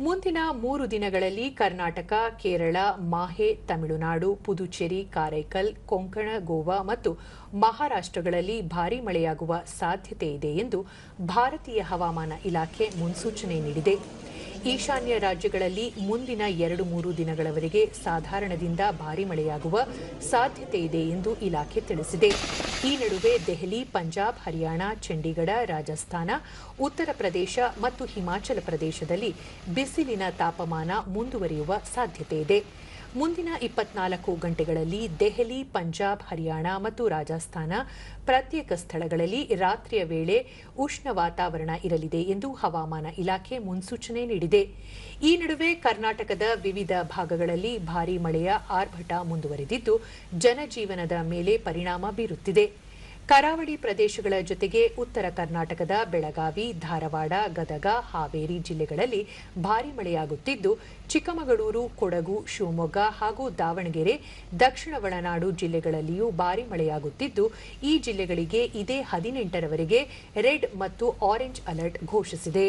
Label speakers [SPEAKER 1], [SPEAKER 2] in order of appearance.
[SPEAKER 1] ಮುಂದಿನ ಮೂರು ದಿನಗಳಲ್ಲಿ ಕರ್ನಾಟಕ, ಕೇರಳ, ಮಾಹೆ, ತಮಿಳುನಾಡು, ಪುದುಚೇರಿ, ಕಾರೈಕಲ್, ಕೊಂಕಣ, ಗೋವಾ ಮತ್ತು ಮಹಾರಾಷ್ಟ್ರಗಳಲ್ಲಿ ಭಾರೀ ಮಳೆಯಾಗುವ ಸಾಧ್ಯತೆ ಇದೆ ಎಂದು ಭಾರತೀಯ ಹವಾಮಾನ ಇಲಾಖೆ ಮುನ್ಸೂಚನೆ ನೀಡಿದೆ. ಈಶಾನ್ಯ ರಾಜ್ಯಗಳಲ್ಲಿ ಮುಂದಿನ ಎರಡು ಮೂರು ದಿನಗಳವರೆಗೆ ಸಾಧಾರಣದಿಂದ ಭಾರೀ ಮಳೆಯಾಗುವ ಸಾಧ್ಯತೆ ಇದೆ ಎಂದು ಇಲಾಖೆ ತಿಳಿಸಿದೆ. ಈ ನಡುವೆ ದೆಹಲಿ, ಪಂಜಾಬ್, ಹರಿಯಾಣ, ಚಂಡೀಗಢ, ರಾಜಸ್ಥಾನ, ಉತ್ತರ ಪ್ರದೇಶ ಮತ್ತು ಹಿಮಾಚಲ ಪ್ರದೇಶದಲ್ಲಿ ಬಿಸಿಲಿನ ತಾಪಮಾನ ಮುಂದುವರಿಯುವ ಸಾಧ್ಯತೆ ಇದೆ. ಮುಂದಿನ ಇಪ್ಪತ್ನಾಲ್ಕು ಗಂಟೆಗಳಲ್ಲಿ ದೆಹಲಿ, ಪಂಜಾಬ್, ಹರಿಯಾಣ ಮತ್ತು ರಾಜಸ್ಥಾನ ಪ್ರತ್ಯೇಕ ಸ್ಥಳಗಳಲ್ಲಿ ರಾತ್ರಿಯ ವೇಳೆ ಉಷ್ಣ ವಾತಾವರಣ ಇರಲಿದೆ ಎಂದು ಹವಾಮಾನ ಇಲಾಖೆ ಮುನ್ಸೂಚನೆ ನೀಡಿದೆ. ಈ ನಡುವೆ ಕರ್ನಾಟಕದ ವಿವಿಧ ಭಾಗಗಳಲ್ಲಿ ಭಾರೀ ಮಳೆಯ ಆರ್ಭಟ ಮುಂದುವರೆದಿದ್ದು, ಜನಜೀವನದ ಮೇಲೆ ಪರಿಣಾಮ ಬೀರುತ್ತಿದೆ. ಕರಾವಳಿ ಪ್ರದೇಶಗಳ ಜೊತೆಗೆ ಉತ್ತರ ಕರ್ನಾಟಕದ ಬೆಳಗಾವಿ, ಧಾರವಾಡ, ಗದಗ, ಹಾವೇರಿ ಜಿಲ್ಲೆಗಳಲ್ಲಿ ಭಾರೀ ಮಳೆಯಾಗುತ್ತಿದ್ದು, ಚಿಕ್ಕಮಗಳೂರು, ಕೊಡಗು, ಶಿವಮೊಗ್ಗ ಹಾಗೂ ದಾವಣಗೆರೆ, ದಕ್ಷಿಣ ಒಳನಾಡು ಜಿಲ್ಲೆಗಳಲ್ಲಿಯೂ ಭಾರೀ ಮಳೆಯಾಗುತ್ತಿದ್ದು, ಈ ಜಿಲ್ಲೆಗಳಿಗೆ ಇದೇ ಹದಿನೆಂಟರವರೆಗೆ ರೆಡ್ ಮತ್ತು ಆರೆಂಜ್ ಅಲರ್ಟ್ ಘೋಷಿಸಿದೆ.